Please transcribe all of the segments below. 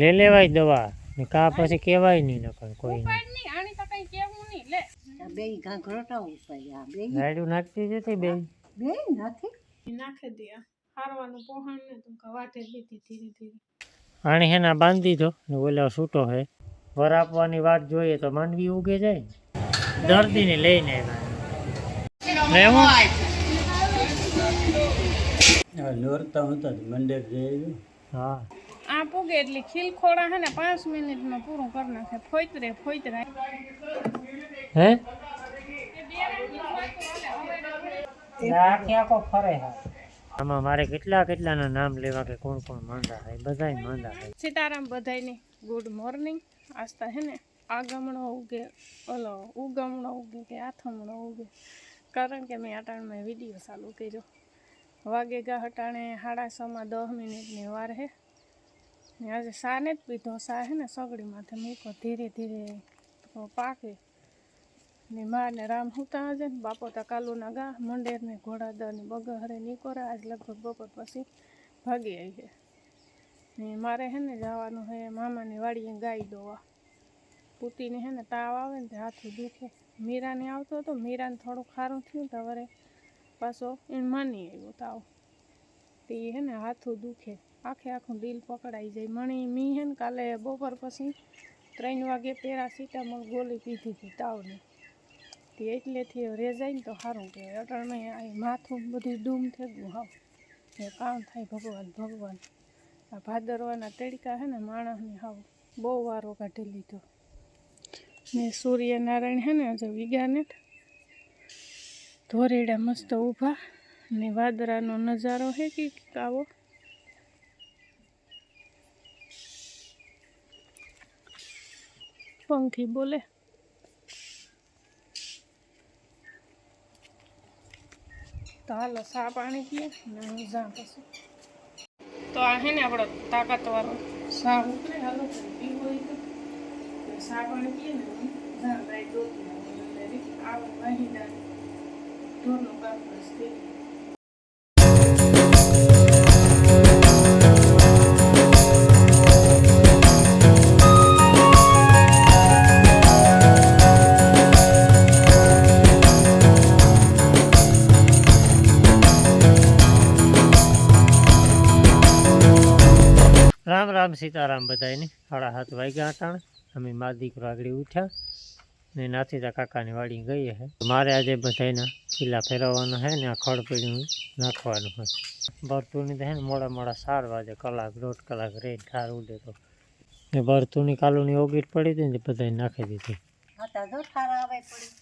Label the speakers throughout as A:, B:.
A: લઈ લેવાય દવા. ને કા પછી કહેવાય નહીં નકર કોઈ
B: ઉપાડ નહીં આની તો કઈ કેવું નહીં લે.
C: બે ઘાઘરોટા આ બે
A: રાયડું નાખતી જતી બે
C: બે નાખી
B: નાખી દે હારવાનું પોહણ ને તું વાટે લીધી ધીરે ધીરે.
A: આણી હેના બાંધી દો ને ઓલા છૂટો હે. વર આપવાની વાત જોઈએ તો માંડવી ઉગે જાય ને. દર્દીને લઈને આવ્યા.
D: નોરતા હતા મંડપ જઈ
A: હા.
B: આ પૂગે એટલે ખીલ ખોડા હે ને પાંચ મિનિટમાં પૂરું કરી નાખે. ફોઈતરે ફોઈતરે.
A: હે? ફરે આમાં મારે કેટલા કેટલાના નામ લેવા કે કોણ કોણ માંદા થાય? બધાય માંદા થાય.
B: સીતારામ બધાયને ગુડ મોર્નિંગ આસ્તા હે ને આગમણો ઉગે ઓલો ઉગમણો ઉગે કે આથમણો ઉગે. કારણ કે મેં અટાણમાં વીડિયો ચાલુ કર્યો. વાગે ગા હટાણે સાડા છમાં દસ મિનિટની વાર હે. આજે સાને જ પીધો સા હે ને સગડી માથે મૂકો ધીરે ધીરે પાકે. ને મા ને રામ હુતા હશે ને બાપો તા કાલુના ગા, મંડેર ને ઘોડાદર ને બગહરે નીકોરા, આજ લગભગ બપોર પછી ભાગી આવી છે. ને મારે હે ને જવાનું હે મામાની વાડીએ ગાય દોવા. પૂતીને હે ને તાવ આવે ને હાથું દુખે. મીરાને આવતો હતો, મીરાને થોડું ખારું થયું તો વરે પાછો એને માની આવ્યો તાવ. તે હે ને હાથું દુખે. આખે આખું દિલ પકડાઈ જાય. મણી, મી હે ને કાલે બપોર પછી ત્રણ વાગે પેરાસિટામોલ ગોળી પીધી હતી તાવની. તે એટલેથી રેજાય ને તો સારું કહેવાય. અટણમાં આ માથું બધું ડૂમ થઈ ગયું હાવ. એ કામ થાય ભગવાન ભગવાન. આ ભાદરવાના તડકા હે ને માણસને હાવ બહુ વારો કાઢી લીધો. ને સૂર્યનારાયણ હે ને આજે વિગાને ધોરેડા મસ્ત ઊભા. ને વાદરાનો નજારો હે કે આવો પંખી બોલે. તો હાલો સા પાણી પીએ ને હું જા પછી. તો આ હે ને આપણો તાકાતવાળો સા ઉતરે હાલો પીવો હોય તો. સા પાણી પીએ ને હું જા ગાય દોતી આવું મહિના ઢોરનું કામ બસ
A: સીતારામ બધાયને સાડા સાત વાગ્યા હતા અમે મા દીકરો આગળ ઉઠ્યા ને નાથીતા કાકાની વાડી ગઈ હે. મારે આજે બધાયના કિલ્લા ફેરવવાના હે ને આ ખડ પડ્યું નાખવાનું હોય બરતુની તો છે ને મોડા મોડા સાર વાગે કલાક દોઢ કલાક રે ઠાર ઉડે તો. ને બરતુની કાલુની ઓગીટ પડી હતી ને બધાને નાખી દીધી.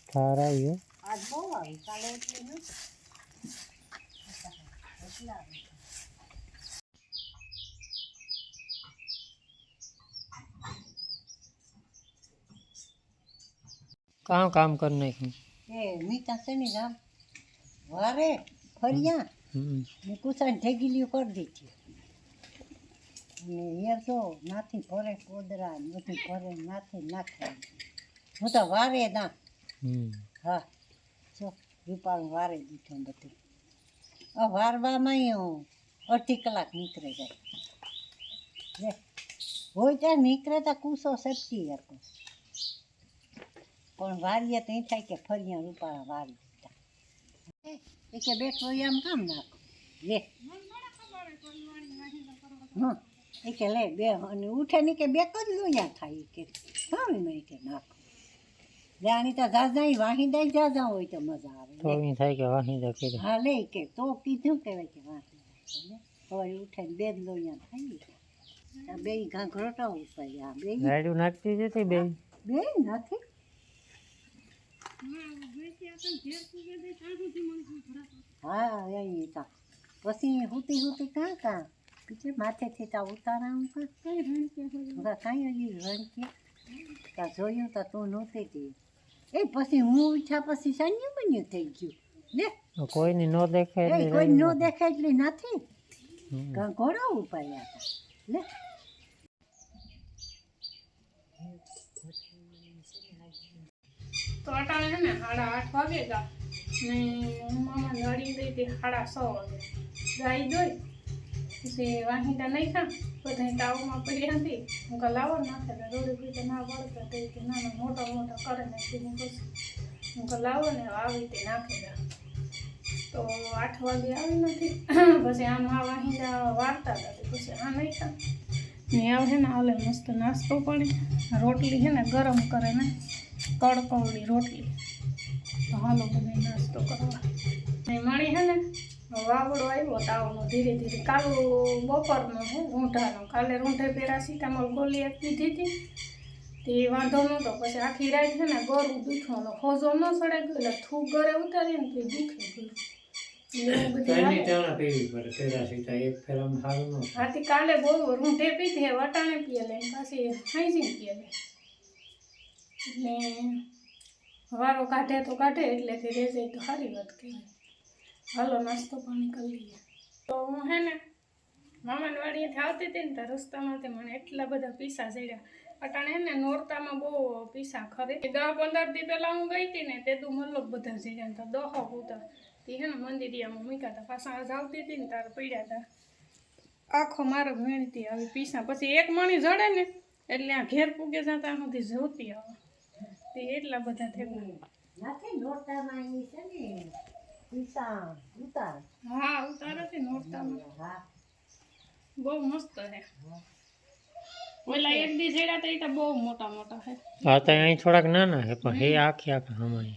C: ઠાર આવી આજ બહુ આવી કાલે એટલી નથી એટલા આવી.
A: કામ કામ કરી નાખ્યું
C: એ મીઠા છે ને રામ વારે ફર્યા
A: હમ.
C: ને કુસાની ઠેગીલીઓ કરી દીધી ને યાર તો નાથી ભરે કોદરા ને બધું ભરે નાથી નાખે હું તો વારે ના
A: હમ.
C: હા જો રૂપાળું વારે દીધું બધું આ વારવામાં અઢી કલાક નીકળે જાય લે હોય ત્યાં નીકળે તો કૂસો સટકી હતો પણ વારીએ તો એ થાય કે ફરિયા રૂપાળા વારી દીધા. એ કે બેઠો એમ કામ નાખો. લે. હા. એ કે લે બે અને ઉઠે ને કે બે જ લોયા થાય. કે કામ નહીં કે નાખો. જાણી તો જાજા વાહી દઈ જાજા હોય તો મજા આવે.
A: તો એમ થાય કે વાહિંદા કરી.
C: હા લે કે તો કીધું કહેવાય કે વાહી હવે ઉઠે ને બે જ લોયા થાય. બે ઉપાડ્યા બે
A: નાખતી જતી બે
C: બે નથી. હા એ તા. પછી હુતી હુતી કાં કાં? પીછે માથેથી તા ઉતારા કઈ રણકે કાંઈ હજી રણકે તા જોયું તા તું નહોતી હતી એ પછી હું ઈચ્છા પછી સાન્યું બન્યું થઈ ગયું. લે.
A: કોઈની નો દેખાય
C: કોઈ ન દેખાય એટલી નથી. ઘોડા ઉપાડ્યા હતા. લે.
B: તો અટાણે છે ને સાડા આઠ વાગે ગા ને મામા નડી ગઈ તે સાડા છ વાગે. ગાય દોઈ પછી વાહિંદા નાખ્યા. બધા તાવમાં પડી હતી હું કહું, લાવો નાખે ને રોડી પીતે ના વળતા તે કે ના ના, મોટા મોટા કરે ને હું પછી હું કહે, લાવો ને આવી રીતે નાખી તો આઠ વાગે આવી નથી. પછી આમ આ વાહિંદા વાર્તા હતા પછી આ નહીં ખા ને આવે ને, હાલે મસ્ત નાસ્તો પડે રોટલી છે ને ગરમ કરે ને. કડકવડી રોટલી. તો હાલો તમે નાસ્તો કરવા. મણી છે ને વાવડો આવ્યો તાવનો ધીરે ધીરે. કાલો બપોરનો હું રૂંઢાનો કાલે રૂંઢે પેરાસિટામોલ ગોલી એક પીધી હતી. તે વાંધો નહોતો. પછી આખી રાત છે ને ગોરુ દુખવાનો ખોજો ન સડે ગયો. એટલે થૂક ઘરે ઉતારી ને તે દુખે ગયું. હાથી કાલે બહુ રૂંઢે પીધી વટાણે પીએ લે પાછી હાઈજીન પીએ લે. એટલે વારો કાઢે તો કાઢે, એટલે તે રેજે તો સારી વાત કહેવાય. હાલો, નાસ્તો પાણી કરી લઈએ. તો હું હે ને, મામાની આવતી હતી ને તો રસ્તામાંથી મને એટલા બધા પીસા ચડ્યા. અટાણે હે ને, નોરતામાં બહુ પીસા ખરે. દસ પંદર દી પહેલાં હું ગઈ હતી ને તે તું મતલબ બધા ચડ્યા હતા દહો પૂતા તે હે ને, મંદિરિયામાં મૂક્યા હતા. પાછા આવતી હતી ને તારે પડ્યા હતા. આખો મારો વીણતી આવી પીસા. પછી એક મણી જડે ને, એટલે આ ઘેર પૂગે જતા નથી જોતી આવે. તે એટલા બધા થયા
C: નથી નોરતામાં ઈ છે ને પીસા ઉતાર.
B: હા ઉતાર છે નોરતામાં.
C: હા.
B: બહુ મસ્ત છે. ઓલા એક દી જેડા તો એ તો બહુ મોટા મોટા છે.
A: હા તો અહીં થોડાક નાના છે પણ હે આખી આખી હમાય.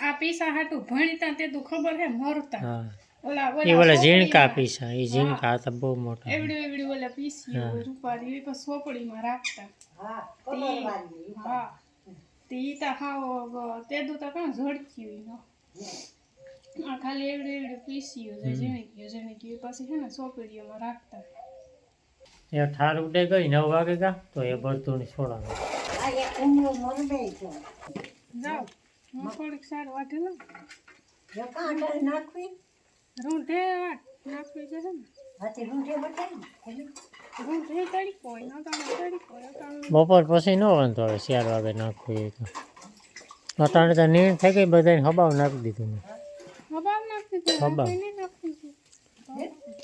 B: આ પીસા હાટું ભણીતા તે તો ખબર હે મરતા.
A: હા. એ ઓલા ઝીણકા પીસા એ ઝીણકા આ બહુ મોટા. છે.
B: એવડી એવડી ઓલા પીસી
A: હા.
B: રૂપારી એ પછી સોપડીમાં રાખતા.
C: હા
B: હા તે ઈ તો હાવ તે દુ તો કાં ઝડક્યું નો આ ખાલી એવડી એવડી પીસીયું છે જેને કયું જેને કયું પછી છે ને સોપડીઓમાં રાખતા.
A: એ ઠાર ઉડે ગઈ નવ વાગે ગા તો એ ભરતું ની છોડવાનું
C: આ એક ઉમરો મરમે છે.
B: જાઓ. હું થોડીક સાર વાટે લઉં.
C: જો કાંટો નાખવી.
B: રૂંઢે નાખવી છે ને?
A: બપોર પછી ન વાંધો આવે ચાર વાગે નાખવું એ તો. અટાણે તો નીણ થઈ ગઈ બધાને હબાવ નાખી દીધું મેં.
B: હબાવ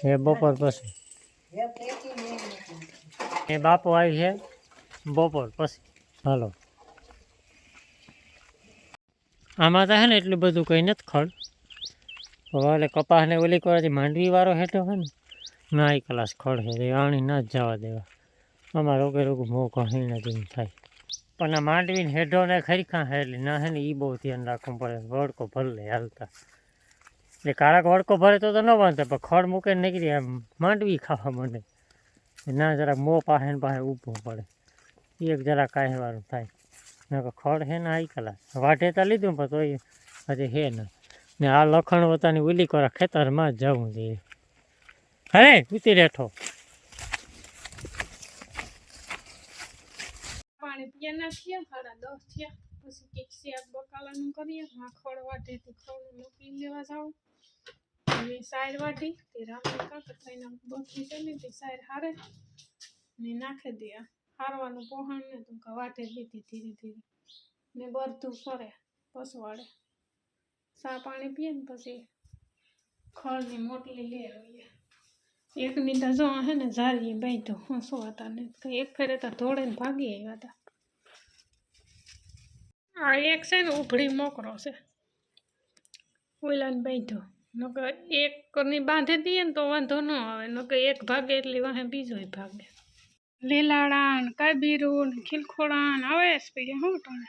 A: એ બપોર પછી. એ બાપુ આવી છે બપોર પછી. હાલો. આમાં તો હે ને એટલું બધું કંઈ નથી ખડ. હવે ઓલે કપાસને ઓલી કોરાથી માંડવી વાળો હેઠો છે ને, ના એ કલાસ ખડ છે એ આણી ના જ જવા દેવા. આમાં રોગે રોગ મોં કહીને જેમ થાય. પણ આ માંડવીને હેઠો ને ખરીખા હે એટલે ના હે ને એ બહુ ધ્યાન રાખવું પડે વડકો ભરલે હાલતા. એટલે કાળાક વડકો ભરે તો તો ન વાંધો પણ ખડ મૂકે ને નીકળી આમ માંડવી ખાવા માંડે. ના જરાક મોં પાસે ને પાસે ઊભું પડે. એ એક જરાક કાંઈ થાય. નકર ખડ હે ને આઈ કલાસ. વાઢે તો લીધું પણ તોય હજી હે ને. ને આ લખણ પોતાની ઉલી કોરા ખેતરમાં જવું જોઈએ હરે ઉતી રેઠો.
B: પાણી પીએ ના થયા સાડા થયા. પછી કંઈક બકાલાનું કરીએ. હા ખડ વાટેથી ખવડું મૂકી લેવા જાઉં. અને વાટી, તે કાંકર થઈને બખી છે ને તે હારે. ને નાખી દે હારવાનું પોહણ ને તો વાટે લીધી ધીરે ધીરે. ને બધું ફરે, પસવાડે. સા પાણી પીએ ને પછી ખળની મોટલી લઈ આવીએ. એકની તો જો હે ને ઝારી બાંધો હસો હતા ને એક ફેરે તો ધોળે ભાગી આવ્યા હતા. આ એક છે ને ઉભળી મોકરો છે. ઓલાને બાંધો નકર એકની બાંધી દઈએ ને તો વાંધો ન આવે, નકર એક ભાગે એટલે વાહે બીજો ભાગે. લીલાડા ને કાબીરું ને ખીલખોડા ને આવે સ્પીડે હું તને?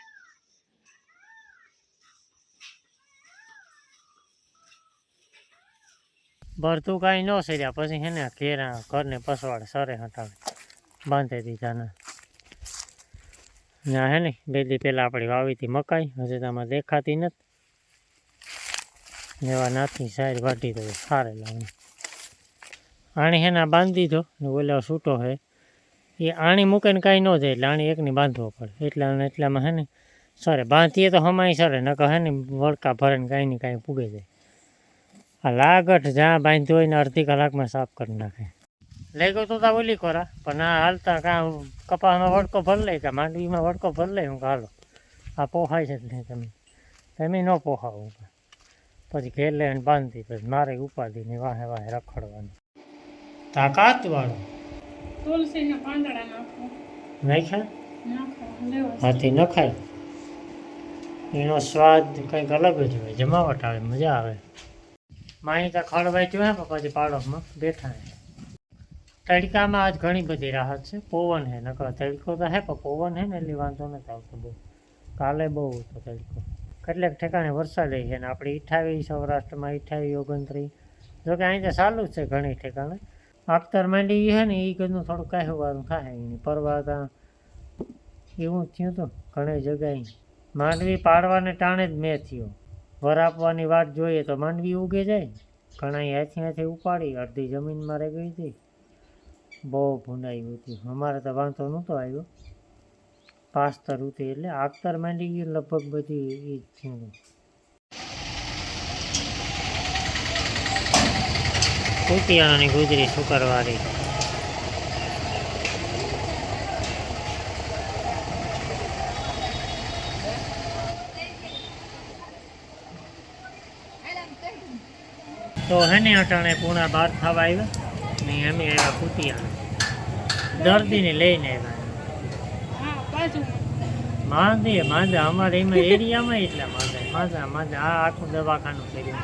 A: ભરતું કાંઈ ન સર્યા પછી એને ઘેરા, ઘરને પસવાડ સરે હટાવે બાંધી દીધા ને. ના હે ને બે દી પહેલાં આપણી વાવી હતી મકાઈ, હજી તો આમાં દેખાતી નથી. એવા નાથી સાઈડ વાટી તો સારે લાવે આણી હેના બાંધી દીધો, ને ઓલો છૂટો હે એ આણી મૂકે ને કાંઈ ન જાય, એટલે આણી એકની બાંધવો પડે. એટલા એટલામાં હે ને, સરે બાંધીએ તો હમાય સરે, નકર હે ને વળકા ભરે ને કાંઈ ને કાંઈ પૂગે જાય. લાગઠ જ્યાં બાંધ્યું હોય ને અડધી કલાકમાં સાફ કરી નાખે લઈ ગયો તો તા ઓલી કોરા પણ આ હાલતા કાં કપાસમાં વડકો ભર લે કે માંડવીમાં વડકો ભર લે હું હાલો આ પોહાય છે જ નહીં તમે તમે ન પોહાવો પછી ઘેર લઈને બાંધી પછી મારે ઉપાધિ ને વાહે વાહે રખડવાનું તાકાત વાળો
B: તુલસીના પાંદડા નાખો
A: નાખ્યા
B: નાખો લેવો
A: હાથી ન ખાય એનો સ્વાદ કંઈક અલગ જ હોય જમાવટ આવે મજા આવે માહિતા ખળવાઈ જો હે પછી પાડોશમાં બેઠા હે. તડકામાં આજ ઘણી બધી રાહત છે. પવન હે, નકર તડકો તો હે, પણ પવન હે ને, એટલે વાંધો નથી આવતો બહુ. કાલે બહુ હતો તડકો. કેટલાક ઠેકાણે વરસાદ છે ને, આપણે અઠાવીસ સૌરાષ્ટ્રમાં અઠાવીસ ઓગણત્રીસ. જોકે અહીં તો ચાલુ જ છે ઘણી ઠેકાણે. આફતર માંડી છે ને એ કદનું થોડું કાંઈ વાળું થાય એની પરવા ત્યાં એવું થયું હતું ઘણી જગ્યાએ. માંડવી પાડવાને ટાણે જ મેં થયો. વર આપવાની વાત જોઈએ તો માંડવી ઉગે જાય ઘણા હાથી હાથી ઉપાડી, અડધી જમીનમાં રહી ગઈ હતી. બહુ ભૂંડાઈ હતી અમારે તો વાંધો નહોતો આવ્યો. પાસ્તર ઉતી એટલે આગતર માંડી ગયું, લગભગ બધી એ જ થયું કુતિયાણાની ગુજરી શુક્રવારી તો હેને અટાણે પૂણા બહાર થવા આવ્યા ને અમે આવ્યા કુતિયા દર્દીને લઈને આવ્યા. માંદે માંદે અમારે એમાં એરિયામાં એટલા માંદે માંદા માંદા આ આખું દવાખાનું કર્યું.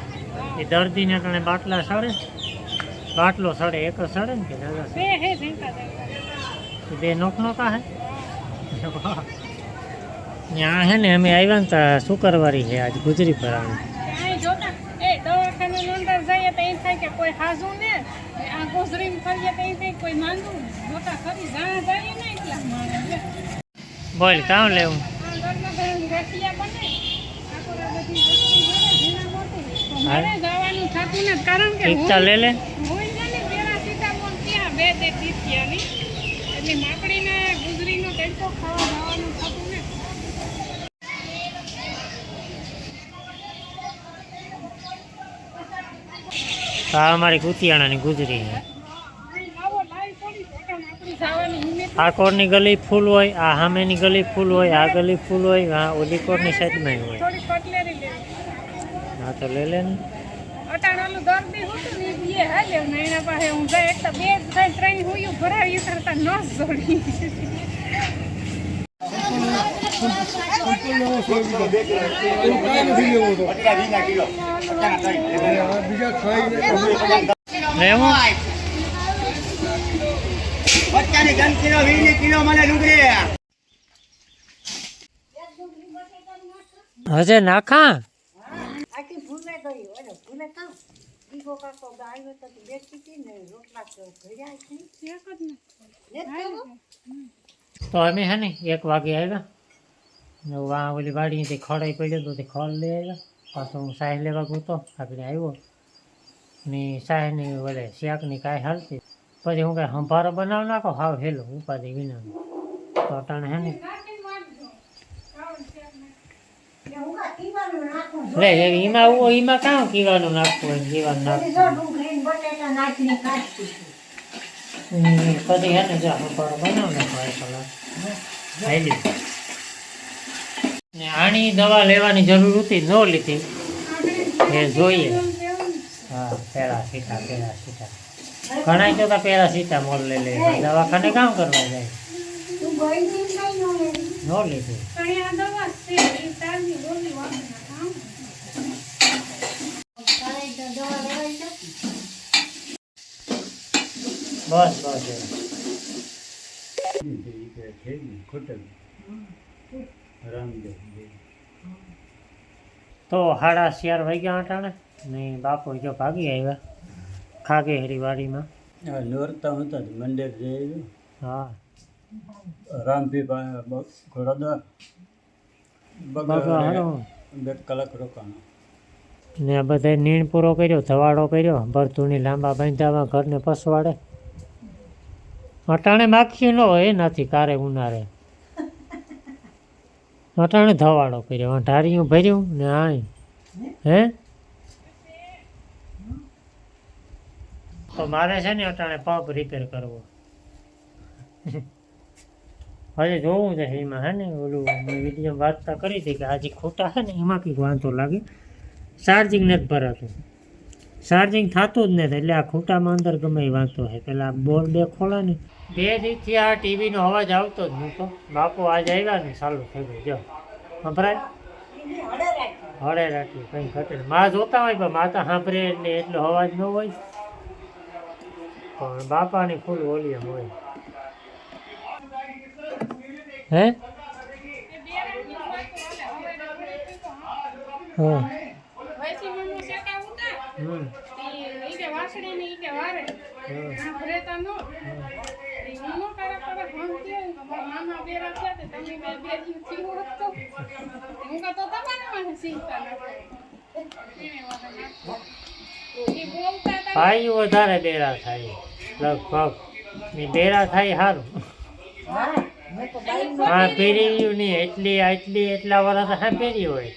A: એ દર્દીને અટાણે બાટલા સડે બાટલો સડે એક સડે ને કે દાદા
B: બે
A: નોક નોકા હે? ત્યાં હે ને અમે આવ્યા ને ત્યાં શુક્રવારી છે આજ ગુજરી ભરાણી
B: અહીં જોતા એ દવાખાને અંદર જઈએ તો એમ થાય કે કોઈ હાજુ ને આ ગોસરીમ ફરીએ કઈ એમ કોઈ માંદું જોતા ખરી જાણા જાય ને એટલા માણસ
A: બોલ કામ લેવું?
B: આ ઘરમાં ઘણી ખાવા જવાનું આખોરા બધી વસ્તુ જોડે ઝીણા મોટી તો મારે જવાનું થતું ને કારણ કે
A: એકતા લે લે
B: હોય છે ને પેરાસિટામોલ ત્યાં બે દે ટીસિયાની એટલે માકડીને ગુજરીનો તડકો ખાવા જવાનું થતું ને
A: આ અમારી કુતિયાણાની ગુજરી છે.
B: લાઈ
A: આ કોરની ગલી ફૂલ હોય આ સામેની ગલી ફૂલ હોય આ ગલી ફૂલ હોય આ ઓલી કોરની સાઈડમાં હોય. હા તો લે લે ને.
B: હું
E: કિલો વીસ કિલો મને ડુંગળી
A: હજે નાખા?
C: આખી ભૂલે ગઈ ઓલો ભૂલે કામ દીવો કાકો આવ્યો તો બેસી હતી ને રોટલા તો ઘડ્યા છે.
A: તો અમે હે ને એક વાગે આવ્યા. વા ઓલી વાડીથી ખડાઈ પડ્યો તો તે ખડ લઈ આવ્યા. પાછો હું સાહેબ લેવા ગયો આપણે આવ્યો. ને સાહેબની વડે શાકની કાંઈ હાલતી. પછી હું કાંઈ સંભારો બનાવ નાખો? હાવ હેલો, ઉપાધિ વિનાનું. તો અટાણે હે ને લે એમાં એમાં કામ કીવાનું નાખવું હોય? જીવાનું નાખવું પછી હે ને જો બનાવ નાખો એ કલાક ને આની દવા લેવાની જરૂર હતી, ન લીધી. એ જોઈએ. હા, પેલા સીટા પેલા સીટા ઘણા તો તા પેલા સીટા મોલ લઈ લે દવાખાને કામ કરવા જાય. ન લીધી. બસ બસ.
D: ખોટલ રામદેવ
A: તો સાડા ચાર વાગ્યા અટાણે ને બાપુ જો ભાગી આવ્યા ખાગે હેરી વાડીમાં
D: આ નોરતા હતા મંદિર જઈ
A: હા.
D: રામપી ઘોડા
A: બાપા
D: બે કલાક રોકાણો.
A: ને આ બધા નીણ પૂરો કર્યો ધવાડો કર્યો ભરતુની લાંબા બાંધામાં ઘરને પસવાડે. અટાણે માખ્યું ન હોય નથી કારે ઉનારે અટાણે ધવાડો કર્યો ઢારિયું ભર્યું ને આણી હે? તો મારે છે ને અટાણે પંપ રિપેર કરવો. હજી જોવું છે એમાં હે ને ઓલું મેં વીડિયો કરી હતી કે આજે ખોટા છે ને એમાં કંઈક વાંધો લાગે. ચાર્જિંગ નથી ભરાતું. ચાર્જિંગ થતું જ નથી એટલે આ ખૂંટામાં અંદર ગમે એ વાંધો હોય. પેલા બોર બે ખોલે ને. બે દીથી આ ટીવીનો અવાજ આવતો જ નહોતો બાપુ આજ આવ્યા ને ચાલુ થઈ ગયું જો. સંભળાય? હળે રાખી કંઈ ઘટે નહીં. માં જોતા હોય પણ માતા સાંભળે એટલે એટલો અવાજ ન હોય. પણ બાપાની ફૂલ વોલ્યુમ હોય. હે? હા. ભાઈ વધારે બેરા થાય લગભગ. બેરા થાય સારું
C: હા
A: પહેરી નહીં એટલી, આટલી, એટલા વર્ષ હા પહેરી હોય.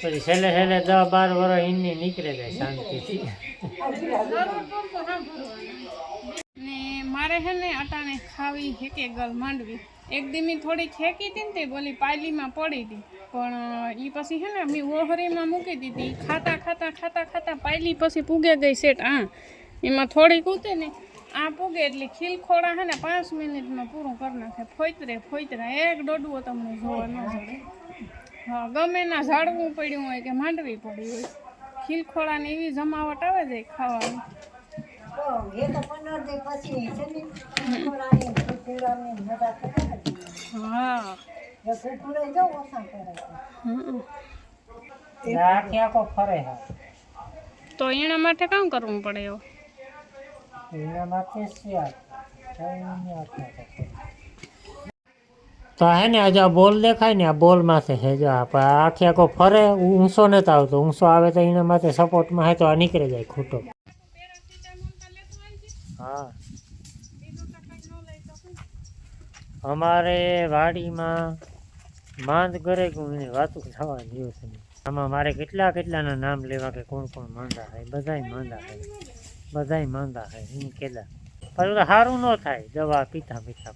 A: પછી છેલ્લે છેલ્લે દસ બાર વર્ષ એની નીકળે જાય શાંતિથી.
B: ને મારે છે ને અટાણે ખાવી હેકે ગલ માંડવી. એક દી મેં થોડીક હેકી હતી ને તે બોલી પાયલીમાં પડી હતી. પણ એ પછી છે ને મેં ઓહરીમાં મૂકી દીધી. ખાતા ખાતા ખાતા ખાતા પાયલી પછી પૂગે ગઈ સેટ આ એમાં થોડીક ઉતે ને આ પૂગે એટલે ખીલખોડા હે ને પાંચ મિનિટમાં પૂરું કરી નાખે. ફોઈતરે ફોઈતરે. એક દોડવો તમને જોવા ન જડે હા ગમે ના ઝાડવું પડ્યું હોય કે માંડવી પડી હોય. ખીલખોળાને એવી જમાવટ આવે જાય ખાવાની.
C: તો
B: એના માટે કામ કરવું પડે એવું
A: એના માટે શિયાળ કઈને આખી આખો ફરે. તો હે ને આજે આ બોલ દેખાય ને, આ બોલ માથે હે જો આ પણ આખી આખો ફરે ઊંસો નથી આવતો. ઊંસો આવે તો એના માથે સપોર્ટમાં હે તો આ નીકળી જાય ખોટો. હા. અમારે વાડીમાં માંદ કરે હું વાતું થવા જેવું છે. આમાં મારે કેટલા કેટલાના નામ લેવા કે કોણ કોણ માંદા થાય? બધાય માંદા થાય. બધાય માંદા થાય, એમ કેદા પણ તો સારું ન થાય, દવા પીતા પીતા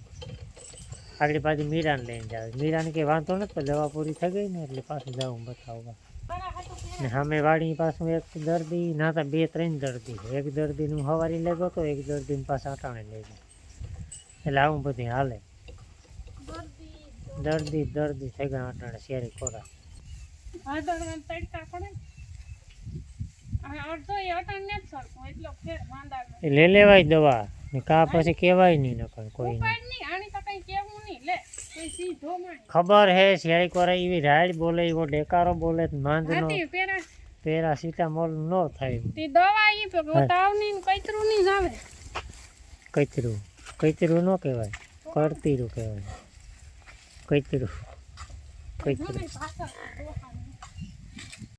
A: આગળ પાછી મીરાને લઈને જાવ મીરાને કંઈ વાંધો નથી, પણ દવા પૂરી થઈ ગઈ ને એટલે પાછું જાઉં બતાવવા. ને સામે વાડી પાછું એક દર્દી, ના તો બે ત્રણ દર્દી એક દર્દીનું સવારી લેગો તો એક દર્દીને પાછા અટાણે લઈ ગયો. એટલે આવું બધી હાલે. દર્દી દર્દી થઈ ગયા અટાણે, શેરી ખોરાક.
B: ને. ને
A: લઈ લેવાય દવા કા પછી કહેવાય નહીં નકર કોઈ
B: લે.
A: ખબર હે શેરી કોરા એવી રાડ બોલે એવો ડેકારો બોલે માંદ
B: નો પેરા
A: પેરાસિટામોલ ન થાય
B: તે દવા ઈ તાવની ને કઈતરું નહીં જ આવે.
A: કચરું કચરું ન કહેવાય કરતીરું કહેવાય.
B: મને પાછળ